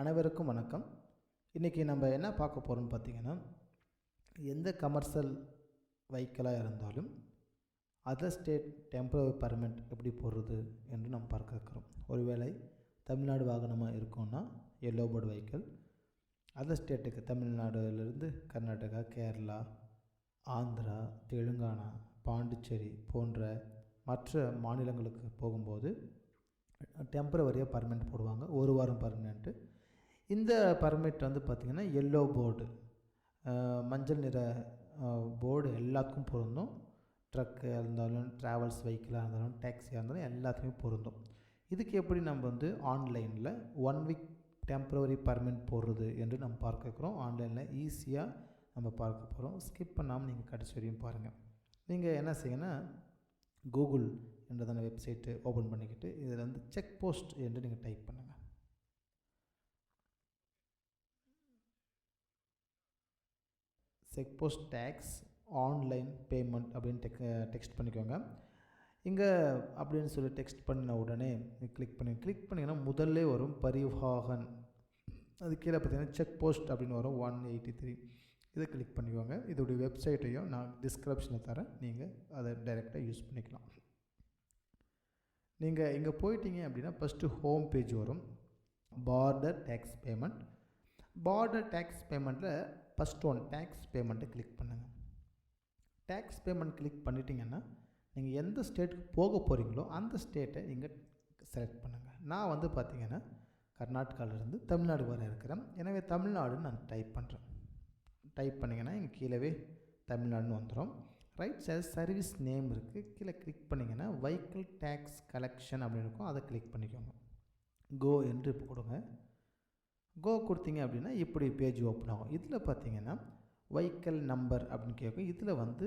அனைவருக்கும் வணக்கம். இன்றைக்கி நம்ம என்ன பார்க்க போகிறோம்னு பார்த்திங்கன்னா எந்த கமர்ஷியல் வைக்கலாக இருந்தாலும் அதர் ஸ்டேட் டெம்பரரி பர்மிட் எப்படி போடுறது என்று நம்ம பார்க்க இருக்கிறோம். ஒருவேளை தமிழ்நாடு வாகனமாக இருக்கோன்னா எல்லோ போர்டு வைக்கல் அதர் ஸ்டேட்டுக்கு தமிழ்நாடுலேருந்து கர்நாடகா கேரளா ஆந்திரா தெலுங்கானா பாண்டிச்சேரி போன்ற மற்ற மாநிலங்களுக்கு போகும்போது டெம்பரவரியாக பர்மனெண்ட் போடுவாங்க. ஒரு வாரம் பர்மனெண்ட்டு இந்த பர்மிட் வந்து பார்த்திங்கன்னா எல்லோ போர்டு மஞ்சள் நிற போர்டு எல்லாத்துக்கும் பொருந்தும். ட்ரக்கு இருந்தாலும் ட்ராவல்ஸ் வெஹிக்கிளாக இருந்தாலும் டேக்ஸியாக இருந்தாலும் எல்லாத்துக்குமே பொருந்தும். இதுக்கு எப்படி நம்ம வந்து ஆன்லைனில் ஒன் வீக் டெம்பரவரி பர்மனெண்ட் போடுறது என்று நம்ம பார்க்க இருக்கிறோம். ஆன்லைனில் ஈஸியாக நம்ம பார்க்க போகிறோம் ஸ்கிப் பண்ணாமல் நீங்கள் கடைசி வரையும் பாருங்கள் நீங்கள் என்ன செய்யணும்னா கூகுள் என்றதான வெப்சைட்டு ஓப்பன் பண்ணிக்கிட்டு இதில் வந்து செக் போஸ்ட் என்று நீங்கள் டைப் பண்ணுங்கள் check post tax online payment அப்படின்னு டெக் டெக்ஸ்ட் பண்ணிக்கோங்க. இங்கே அப்படின்னு சொல்லி டெக்ஸ்ட் பண்ணின உடனே கிளிக் பண்ணி கிளிக் பண்ணிங்கன்னா முதல்ல வரும் பரிவாகன் அது கீழே பார்த்தீங்கன்னா செக் போஸ்ட் அப்படின்னு வரும் ஒன் எயிட்டி த்ரீ இதை கிளிக் பண்ணிக்கோங்க. இதோடைய வெப்சைட்டையும் நான் டிஸ்கிரிப்ஷனில் தரேன். நீங்கள் அதை டைரெக்டாக யூஸ் பண்ணிக்கலாம். நீங்கள் இங்கே போயிட்டீங்க அப்படின்னா ஃபஸ்ட்டு ஹோம் பேஜ் வரும். Border tax payment border tax பேமெண்ட்டில் first one tax பேமெண்ட்டை கிளிக் பண்ணுங்கள் டேக்ஸ் பேமெண்ட் கிளிக் பண்ணிட்டீங்கன்னா நீங்கள் எந்த ஸ்டேட்டுக்கு போக போகிறீங்களோ அந்த ஸ்டேட்டை நீங்கள் செலக்ட் பண்ணுங்கள் நான் வந்து பார்த்திங்கன்னா கர்நாடகாவிலேருந்து தமிழ்நாடு வர இருக்கிறேன். எனவே தமிழ்நாடுன்னு நான் டைப் பண்ணுறேன் டைப் பண்ணிங்கன்னா இங்கே கீழே தமிழ்நாடுன்னு வந்துடும் ரைட் சைடு சர்வீஸ் நேம் இருக்குது கீழே கிளிக் பண்ணிங்கன்னா வெஹிக்கிள் டேக்ஸ் கலெக்ஷன் அப்படின்னு இருக்கும். அதை கிளிக் பண்ணிக்கோங்க. கோ என்று இப்போ கொடுங்க. கோ கொடுத்தீங்க அப்படின்னா இப்படி பேஜ் ஓப்பன் ஆகும். இதில் பார்த்தீங்கன்னா வைக்கல் நம்பர் அப்படின்னு கேட்கும். இதில் வந்து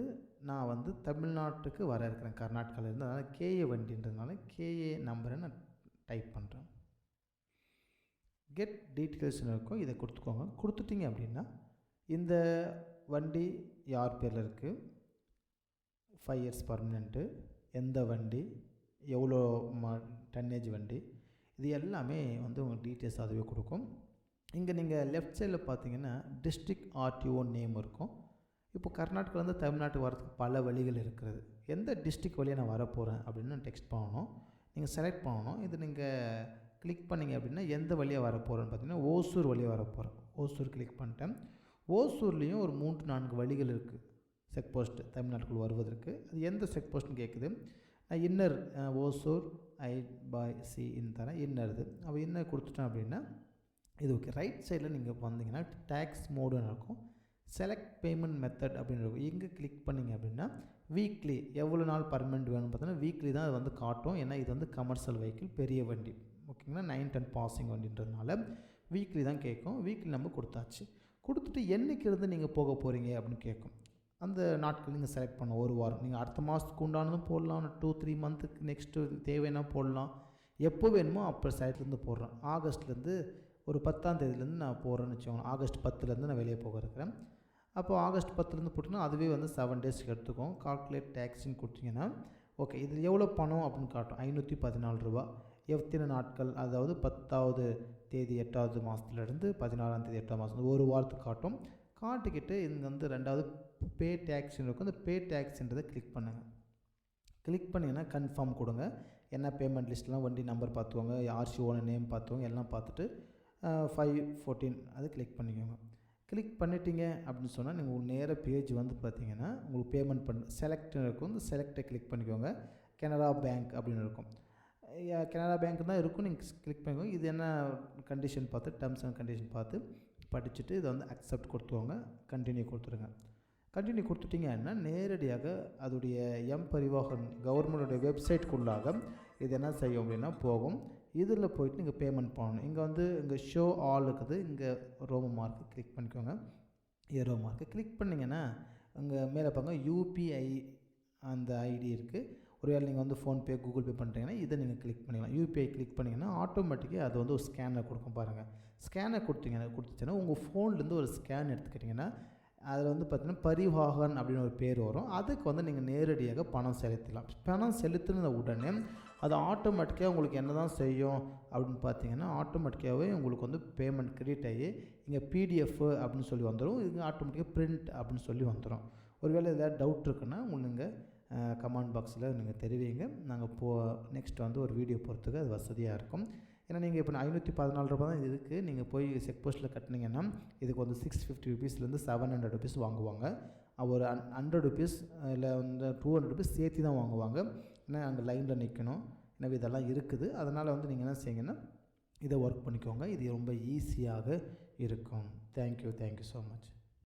நான் வந்து தமிழ்நாட்டுக்கு வர இருக்கிறேன். கர்நாடகாவிலேருந்து அதனால் கேஏ வண்டின்றதுனால கேஏ நம்பரை நான் டைப் பண்ணுறேன் கெட் டீட்டெயில்ஸ்னு இருக்கும். இதை கொடுத்துக்கோங்க. கொடுத்துட்டீங்க அப்படின்னா இந்த வண்டி யார் பேரில் இருக்குது ஃபைவ் இயர்ஸ் பர்மனெண்ட்டு எந்த வண்டி? எவ்வளோ ம டன்னேஜ் வண்டி? இது எல்லாமே வந்து உங்களுக்கு டீட்டெயில்ஸ் அதுவே கொடுக்கும். இங்கே நீங்கள் லெஃப்ட் சைடில் பார்த்தீங்கன்னா டிஸ்ட்ரிக் ஆர்டிஓ நேம் இருக்கும். இப்போ கர்நாடகாவிலேருந்து தமிழ்நாட்டுக்கு வரதுக்கு பல வழிகள் இருக்கிறது. எந்த டிஸ்ட்ரிக் வழியாக நான் வரப்போகிறேன் அப்படின்னு டெக்ஸ்ட் பண்ணணும். நீங்கள் செலக்ட் பண்ணணும். இது நீங்கள் கிளிக் பண்ணிங்க அப்படின்னா எந்த வழியாக வரப்போகிறேன்னு பார்த்தீங்கன்னா ஓசூர் வழியாக வரப்போகிறேன் ஓசூர் கிளிக் பண்ணிட்டேன். ஓசூர்லேயும் ஒரு மூன்று நான்கு வழிகள் இருக்குது செக் போஸ்ட்டு தமிழ்நாட்டுக்குள் வருவதற்கு. அது எந்த செக் போஸ்ட்னு கேட்குது நான் இன்னர் ஓசூர் ஐ பாய் சி இன் தரேன். இது. அப்போ இன்னர் கொடுத்துட்டேன் அப்படின்னா இது ஓகே ரைட் சைடில் நீங்கள் வந்தீங்கன்னா டேக்ஸ் மோடுன்னு இருக்கும். செலக்ட் பேமெண்ட் மெத்தட் அப்படின்னு இருக்கும். எங்கே கிளிக் பண்ணிங்க அப்படின்னா வீக்லி எவ்வளோ நாள் பர்மெண்ட் வேணும்னு பார்த்தீங்கன்னா வீக்லி தான் அது வந்து காட்டும். ஏன்னா இது வந்து கமர்ஷியல் வெஹிக்கிள் பெரிய வண்டி. ஓகேங்களா நைன் டென் பாசிங் வண்டின்றதுனால வீக்லி தான் கேட்கும். வீக்லி நம்ம கொடுத்தாச்சு. கொடுத்துட்டு என்றைக்கு இருந்து நீங்கள் போக போகிறீங்க அப்படின்னு கேட்கும். அந்த நாட்கள் நீங்கள் செலக்ட் பண்ண ஒரு வாரம். நீங்கள் அடுத்த மாதத்துக்கு உண்டானதும் போடலாம். டூ த்ரீ மந்த்துக்கு நெக்ஸ்ட்டு தேவைன்னா போடலாம். எப்போ வேணுமோ அப்போ சைட்லேருந்து போடுறோம். ஆகஸ்ட்லேருந்து ஒரு பத்தாம் தேதியிலேருந்து நான் போகிறேன்னு வச்சுக்கோங்க ஆகஸ்ட் பத்துலேருந்து நான் வெளியே போக இருக்கிறேன். அப்போ ஆகஸ்ட் பத்துலேருந்து போட்டிங்கன்னா அதுவே வந்து செவன் டேஸ்க்கு எடுத்துக்கும். கால்குலேட் டேக்ஸின்னு கொடுத்தீங்கன்னா ஓகே இதில் எவ்வளோ பணம் அப்படின்னு காட்டும். ஐநூற்றி பதினாலு ரூபா. எத்தனை நாட்கள்? அதாவது பத்தாவது தேதி எட்டாவது மாதத்துலேருந்து பதினாறாம் தேதி எட்டாவது மாதம் ஒரு வாரத்துக்கு காட்டும். காட்டிக்கிட்டு இங்கே வந்து ரெண்டாவது பே டேக்ஸ்ன்னு இருக்கும். அந்த பே டேக்ஸ்ன்றதை கிளிக் பண்ணுங்கள் கிளிக் பண்ணிங்கன்னா கன்ஃபார்ம் கொடுங்க. என்ன பேமெண்ட் லிஸ்ட்லாம் வண்டி நம்பர் பார்த்துக்கோங்க. ஆர்சி ஓன நேம் பார்த்துக்கோங்க. எல்லாம் பார்த்துட்டு ஃபைவ் ஃபோர்டீன் அது கிளிக் பண்ணிக்கோங்க. கிளிக் பண்ணிட்டீங்க அப்படின்னு சொன்னால் நீங்கள் உங்களுக்கு நேர பேஜ் வந்து பார்த்தீங்கன்னா உங்களுக்கு பேமெண்ட் பண்ண செலக்ட் இருக்கும். இந்த செலக்டை கிளிக் பண்ணிக்கோங்க. கனரா பேங்க் அப்படின்னு இருக்கும். கனரா பேங்க் தான் இருக்கும். நீங்கள் கிளிக் பண்ணிக்கோங்க. இது என்ன கண்டிஷன் பார்த்து டேர்ம்ஸ் அண்ட் கண்டிஷன் பார்த்து படிச்சுட்டு இதை வந்து அக்செப்ட் கொடுத்துக்கோங்க. கண்டினியூ கொடுத்துருங்க. கண்டினியூ கொடுத்துட்டிங்கன்னா நேரடியாக அதோடைய எம் பரிவாகன் கவர்மெண்டோடைய வெப்சைட்குள்ளாக இது என்ன செய்யும் அப்படின்னா போகும். இதில் போயிட்டு நீங்கள் பேமெண்ட் பண்ணணும். இங்கே வந்து இங்கே ஷோ ஆல் இருக்குது. இங்கே ரோமோ மார்க்கு கிளிக் பண்ணிக்கோங்க. ஏரோ மார்க்கு கிளிக் பண்ணிங்கன்னா இங்கே மேலே பாருங்க யூபிஐ அந்த ஐடி இருக்குது ஒருவேளை நீங்கள் வந்து ஃபோன்பே கூகுள் பே பண்ணுறீங்கன்னா இதை நீங்கள் கிளிக் பண்ணிக்கலாம். யூபிஐ கிளிக் பண்ணிங்கன்னா ஆட்டோமேட்டிக்காக அது வந்து ஒரு ஸ்கேனர் கொடுக்கும் பாருங்கள் ஸ்கேனர் கொடுத்தீங்கன்னா கொடுத்துச்சுன்னா உங்கள் ஃபோன்லேருந்து ஒரு ஸ்கேன் எடுத்துக்கிட்டிங்கன்னா அதில் வந்து பார்த்தீங்கன்னா பரிவாகன் அப்படின்னு ஒரு பேர் வரும். அதுக்கு வந்து நீங்கள் நேரடியாக பணம் செலுத்தலாம். பணம் செலுத்தின உடனே அது ஆட்டோமேட்டிக்காக உங்களுக்கு என்ன தான் செய்யும் அப்படின்னு பார்த்தீங்கன்னா ஆட்டோமேட்டிக்காகவே உங்களுக்கு வந்து பேமெண்ட் கிரெடிட் ஆகி இங்கே பிடிஎஃப் அப்படின்னு சொல்லி வந்துடும் இங்கே ஆட்டோமேட்டிக்காக பிரிண்ட் அப்படின்னு சொல்லி வந்துடும் ஒருவேளை ஏதாவது டவுட் இருக்குன்னா உங்களுக்கு நீங்கள் கமெண்ட் பாக்ஸில் நீங்கள் தெரிவிங்க. நாங்கள் போ நெக்ஸ்ட் வந்து ஒரு வீடியோ போகிறதுக்கு அது வசதியாக இருக்கும். ஏன்னா நீங்கள் இப்போ ஐநூற்றி பதினாலு ரூபா தான் இதுக்கு நீங்கள் போய் செக் போஸ்ட்டில் கட்டினீங்கன்னா இதுக்கு வந்து சிக்ஸ் ஃபிஃப்டி ருபீஸ்லேருந்து செவன் ஹண்ட்ரட் ருபீஸ் வாங்குவாங்க. ஒரு ஹன் ஹண்ட்ரட் ருபீஸ் இல்லை வந்து டூ ஹண்ட்ரட் ருபீஸ் சேர்த்து தான் வாங்குவாங்க. ஏன்னா அங்கே லைனில் நிற்கணும் எனவே இதெல்லாம் இருக்குது. அதனால் வந்து நீங்கள் என்ன செய்யுங்கன்னா இதை ஒர்க் பண்ணிக்கோங்க. இது ரொம்ப ஈஸியாக இருக்கும். Thank you thank you so much